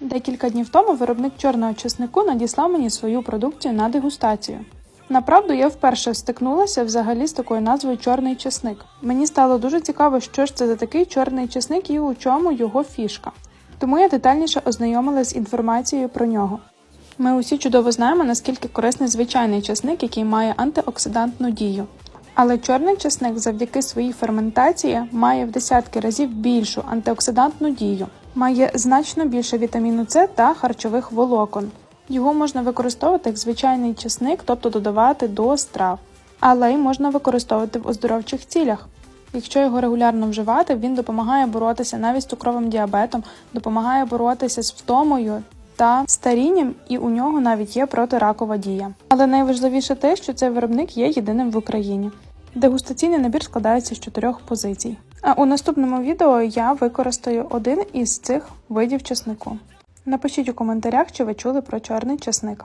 Декілька днів тому виробник чорного чеснику надіслав мені свою продукцію на дегустацію. Направду, я вперше стикнулася взагалі з такою назвою чорний чесник. Мені стало дуже цікаво, що ж це за такий чорний чесник і у чому його фішка. Тому я детальніше ознайомилася з інформацією про нього. Ми усі чудово знаємо, наскільки корисний звичайний чесник, який має антиоксидантну дію. Але чорний чесник завдяки своїй ферментації має в десятки разів більшу антиоксидантну дію, має значно більше вітаміну С та харчових волокон. Його можна використовувати як звичайний чесник, тобто додавати до страв, але й можна використовувати в оздоровчих цілях. Якщо його регулярно вживати, він допомагає боротися навіть з цукровим діабетом, допомагає боротися з втомою та старінням, і у нього навіть є протиракова дія. Але найважливіше те, що цей виробник є єдиним в Україні. Дегустаційний набір складається з чотирьох позицій. А у наступному відео я використаю один із цих видів чеснику. Напишіть у коментарях, чи ви чули про чорний чесник.